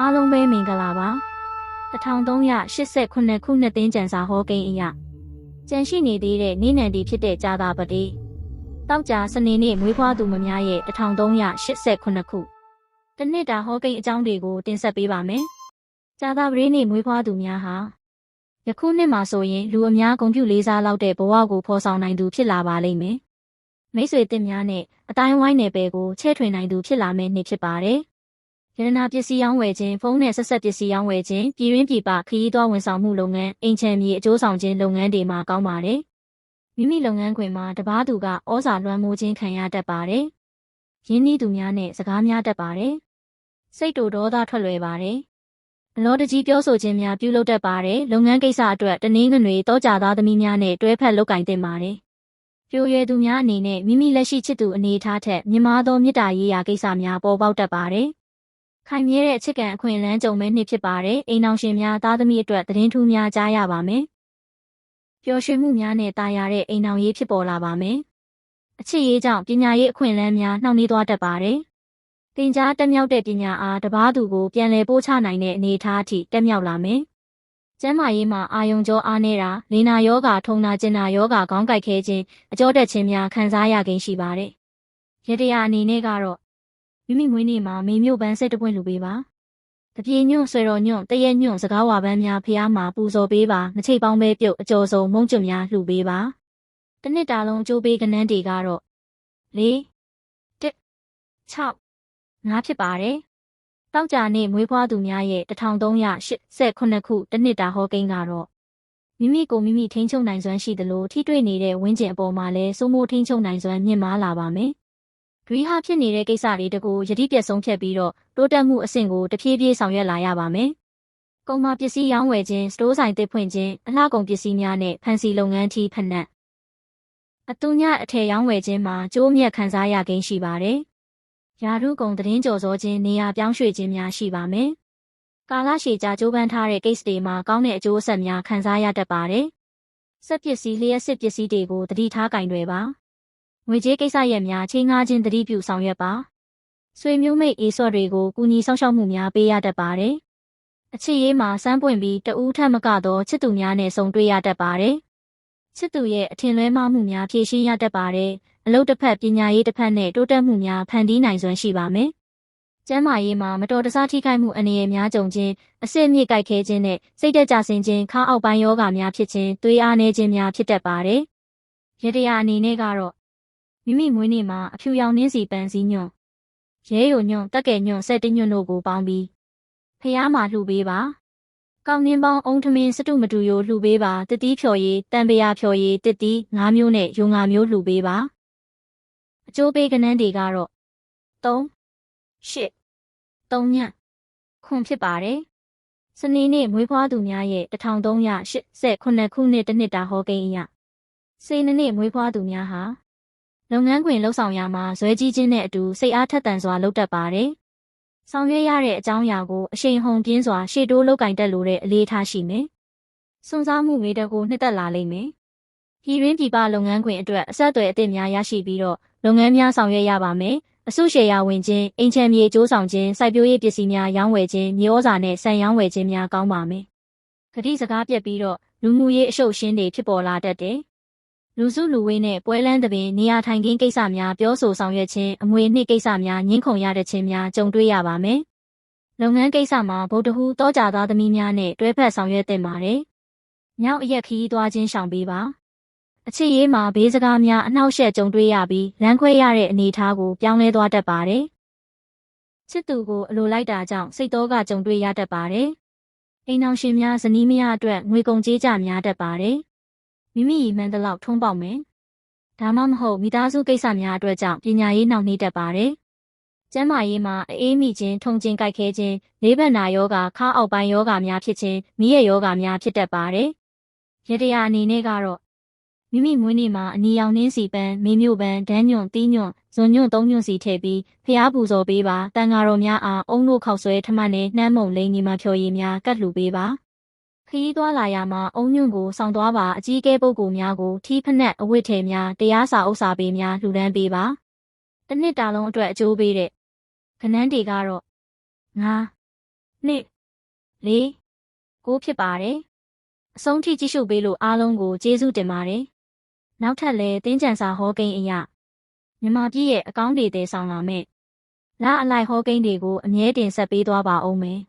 အားလုံးပဲမင်္ဂလာပါ1389ခုနှစ်သိန်းကျန်စာဟောကိန်းအရာကြန့်ရှိနေသေးတဲ့နေနံတီဖြစ်တဲ့ကြာသာပတိတောက်ကြစနေနေ့မွေးဖွားသူမများရဲ့1389ခုတနှစ်တာဟောကိန်းအကြောင်းတွေကိုတင်ဆက်ပေးပါမယ်ကြာသာပတိနေ့မွေးဖွားသူများဟာယခုနှစ်မှာဆိုရင်လူအများဂုဏ်ပြုလေးစားလောက်တဲ့ဘဝကိုဖော်ဆောင်နိုင်သူဖြစ်လာပါလိမ့်မယ်မိတ်ဆွေတင်များနဲ့အတိုင်းဝိုင်းနယ်ပယ်ကိုချဲ့ထွင်နိုင်သူဖြစ်လာမယ့်နှစ်ဖြစ်ပါတယ် ရတနာပစ္စည်းရောင်းဝယ်ခြင်းဖုန်းနဲ့ဆက်ဆက်ပစ္စည်းရောင်းဝယ်ခြင်းပြည်ရင်းပြည်ပခရီးသွားဝန်ဆောင်မှုလုပ်ငန်းအိမ်ချမ်းမြေအကျိုးဆောင်ခြင်းလုပ်ငန်းတွေမှာကောင်းပါတယ်။မိမိလုပ်ငန်းခွင်မှာတပားသူကဩဇာလွှမ်းမိုးခြင်းခံရတတ်ပါတယ်။ရင်းနှီးသူများနဲ့စကားများတတ်ပါတယ်။စိတ်တူဒေါသထွက်လွယ်ပါတယ်။အလောတကြီးပြောဆိုခြင်းများပြုလုပ်တတ်ပါတယ်။လုပ်ငန်းကိစ္စအတွက်တနင်္ဂနွေတောကြသားသမီးများနဲ့တွဲဖက်လုပ်ကင်တင်ပါတယ်။ပြိုရွယ်သူများအနေနဲ့မိမိလက်ရှိချစ်သူအနေထားထက်မြမသောမေတ္တာရေးရာကိစ္စများပေါ်ပေါက်တတ်ပါတယ်။ ခိုင်မြဲတဲ့အချစ်ကန်အခွင့်အလမ်းကြုံမဲ့နှစ်ဖြစ်ပါတယ်။အိမ်အောင်ရှင်များသားသမီးအတွက်သတင်းထူးများကြားရပါမယ်။ပျော်ရွှင်မှုများနဲ့တာယာတဲ့အိမ်အောင်ရေးဖြစ်ပေါ်လာပါမယ်။အချစ်ရေးကြောင့်ပညာရေးအခွင့်အလမ်းများနှောင့်နှေးသွားတတ်ပါတယ်။တင် जा တက်မြောက်တဲ့ပညာအားတပားသူကိုပြန်လည်ပို့ချနိုင်တဲ့အနေအထားအထိတက်မြောက်လာမယ်။ကျမ်းမာရေးမှာအာယုံကြောအားနေတာလေနာယောဂါထုံနာကျင်နာယောဂါခေါင်းကိုက်ခဲခြင်းအကြောတက်ခြင်းများခံစားရခြင်းရှိပါတယ်။ရတရားအနေနဲ့ကတော့ မိမိမွေးနေ့မှာမေမျိုးပန်းစိတ်တပွင့်လူပေးပါတပြေညွန့်ဆွေတော်ညွန့်တရက်ညွန့်စကားဝါပန်းများဖះမှာပူဇော်ပေးပါမချိတ်ပေါင်းပဲပြုတ်အကျော်စုံမုံကျွများလှူပေးပါတနှစ်တာလုံးကြိုးပေးကနန်းတွေကတော့၄၁6ငါဖြစ်ပါတယ်တောက်ကြနေ့မွေးဖွားသူများရဲ့1389ခုတနှစ်တာဟောကိန်းကတော့မိမိကိုမိမိထိန်းချုပ်နိုင်စွမ်းရှိသလိုထိတွေ့နေတဲ့ဝင်းကျင်အပေါ်မှာလည်းစိုးမိုးထိန်းချုပ်နိုင်စွမ်းမြင့်မားလာပါမယ် ဒွိဟာဖြစ်နေတဲ့ကိစ္စတွေတကူယတိပြက်ဆုံးဖြတ်ပြီးတော့တိုးတက်မှုအဆင့်ကိုတဖြည်းဖြည်းဆောင်ရွက်လာရပါမယ်။ကုန်မာပစ္စည်းရောင်းဝယ်ခြင်းစတိုးဆိုင်တစ်ဖွင့်ခြင်းအလှကုန်ပစ္စည်းများနဲ့ဖန်စီလုပ်ငန်းထီးဖက်နှက်အတူညအထည်ရောင်းဝယ်ခြင်းမှာကျိုးမြတ်ခံစားရခြင်းရှိပါတယ်။ယာရုကုန်သတင်းကြော်စောခြင်းနေရာပြောင်းရွှေ့ခြင်းများရှိပါမယ်။ကာလရှည်ကြာကြိုးပမ်းထားတဲ့ case တွေမှာကောင်းတဲ့အကျိုးဆက်များခံစားရတတ်ပါတယ်။စက်ပစ္စည်းလျှက်စစ်ပစ္စည်းတွေကိုတတိထားကင်တွေပါ။ ငွေကြေးကိစ္စရပ်များချင်းငားခြင်းတတိပြုဆောင်ရွက်ပါဆွေမျိုးမိတ်အေးစော့တွေကိုကူညီဆောင်ရှောက်မှုများပေးရတတ်ပါတယ်အချစ်ရေးမှာစမ်းပွင့်ပြီးတဦးထက်မကသောချစ်သူများနဲ့ဆုံတွေ့ရတတ်ပါတယ်ချစ်သူရဲ့အထင်လွဲမှားမှုများဖြေရှင်းရတတ်ပါတယ်အလုပ်တစ်ဖက်ပညာရေးတစ်ဖက်နဲ့တိုးတက်မှုများဖန်တီးနိုင်စွမ်းရှိပါမယ်ကျမ်းမာရေးမှာမတော်တဆထိခိုက်မှုအနေအများကြုံခြင်းအဆင့်မြင့်ကြိုက်ခဲခြင်းနဲ့စိတ်တက်ကြဆင်းခြင်းခါအောက်ပိုင်းယောဂများဖြစ်ခြင်းသွေးအားနည်းခြင်းများဖြစ်တတ်ပါတယ်ရတရားအနေနဲ့ကတော့ မိမိမွေးနေ့မှာအဖြူရောင်နှင်းစီပန်းစည်းညွန့်ရဲယိုညွန့်တက်ကဲညွန့်ဆက်တညွန့်တို့ကိုပေါင်းပြီးဖះမှာလှူပေးပါကောင်းနှင်းပေါင်းအုံထမင်းစတုမတူရိုလှူပေးပါတတိဖြော်ရည်တန်ပရာဖြော်ရည်တတိ၅မျိုးနဲ့ယုံငါမျိုးလှူပေးပါအကျိုးပေးကနန်းတွေကတော့3 8 3ညခွန်ဖြစ်ပါတယ်စနေနေ့မွေးဖွားသူများရဲ့1389ခုနှစ်တနှစ်တာဟောကိန်းအရစေနနေ့မွေးဖွားသူများဟာ လုပ်ငန်းခွင်လှုပ်ဆောင်ရာမှာဇွဲကြီးခြင်းနဲ့အတူစိတ်အားထက်သန်စွာလုပ်တတ်ပါတယ်။ဆောင်ရွက်ရတဲ့အကြောင်းအရာကိုအရှိန်ဟုန်ပြင်းစွာရှေ့တိုးလုပ်ကင်တက်လိုတဲ့အလေးထားရှိမယ်။စွန့်စားမှုငွေတက်ကိုနှစ်သက်လာလိမ့်မယ်။ပြည်ရင်းပြည်ပလုပ်ငန်းခွင်အတွက်အဆက်အသွယ်အသစ်များရရှိပြီးတော့လုပ်ငန်းများဆောင်ရွက်ရပါမယ်။အစုရှယ်ယာဝင်ခြင်း၊အိမ်ချမ်းမြေစ조းဆောင်ခြင်း၊စိုက်ပျိုးရေးပစ္စည်းများရောင်းဝယ်ခြင်း၊မြေဩဇာနဲ့ဆန်ရောင်းဝယ်ခြင်းများကောင်းပါမယ်။ဂတိစကားပြက်ပြီးတော့လူမှုရေးအရှုပ်ရှင်းတွေဖြစ်ပေါ်လာတတ်တယ်။ လူစုလူဝေးနဲ့ပွဲလန်းသပင်နေရာထိုင်ခင်းကိစ္စများပြောဆိုဆောင်ရွက်ခြင်းအမွေနှစ်ကိစ္စများညှင်းခုန်ရတဲ့ခြင်းများကြုံတွေ့ရပါမယ်။လုပ်ငန်းကိစ္စမှာဗုဒ္ဓဟူးတောကြသားသမီးများနဲ့တွဲဖက်ဆောင်ရွက်သင့်ပါတယ်။မြောက်အရက်ခီးသွားခြင်းရှောင်ပေးပါ။အချစ်ရေးမှာဘေးစကားများအနှောက်အယှက်ကြုံတွေ့ရပြီးလမ်းခွဲရတဲ့အနေအထားကိုပြောင်းလဲသွားတတ်ပါတယ်။ချစ်သူကိုအလိုလိုက်တာကြောင့်စိတ်တော်ကကြုံတွေ့ရတတ်ပါတယ်။အိမ်အောင်ရှင်များဇနီးမယားအတွက်ငွေကုန်ကြေးကြများတတ်ပါတယ်။ မိမိရည်မှန်းသလောက်ထုံးပေါက်မယ်။ဒါမှမဟုတ်မိသားစုကိစ္စများအတွက်ကြောင့်ပညာရေးနှောင့်နှေးတတ်ပါတယ်။ကျန်းမာရေးမှာအေးမိခြင်းထုံခြင်းကြိုက်ခဲခြင်းလေးဘက်နာယောဂခါအောက်ပိုင်းယောဂများဖြစ်ခြင်းမိရဲ့ယောဂများဖြစ်တတ်ပါတယ်။ရတရားအနေနဲ့ကတော့မိမိမွေးနေ့မှာအနီရောင်နှင်းစီပန်းမေမျိုးပန်းဒန်းညွန့်တီးညွန့်ဇွန်ညွန့်သုံးညွန့်စီထည့်ပြီးဖျားပူဇော်ပေးပါတန်ဃာတော်များအားအုံတို့ခောက်ဆွဲထမနဲ့နှမ်းမုံလိန်ညီမဖြော်ရည်များကတ်လှူပေးပါ ခရီးသွားလာရမှာအုံညွန့်ကိုဆောင်သွားပါအကြီးကဲပုဂ္ဂိုလ်များကိုထီးဖနက်အဝတ်ထည်များတရားစာဥစ္စာပေးများလှူဒန်းပေးပါတစ်နှစ်တာလုံးအတွက်အကျိုးပေးတဲ့ခနန်းတွေကတော့ငါနှစ်လေးကိုဖြစ်ပါတယ်အဆုံးထိကြည့်ရှုပေးလို့အားလုံးကိုကျေးဇူးတင်ပါတယ်နောက်ထပ်လည်းတင်းကြံစာဟောကိန်းအရာမြန်မာပြည်ရဲ့အကောင်းတွေတည်ဆောင်လာမဲ့လာအလိုက်ဟောကိန်းတွေကိုအမြဲတင်ဆက်ပေးသွားပါအောင်မယ်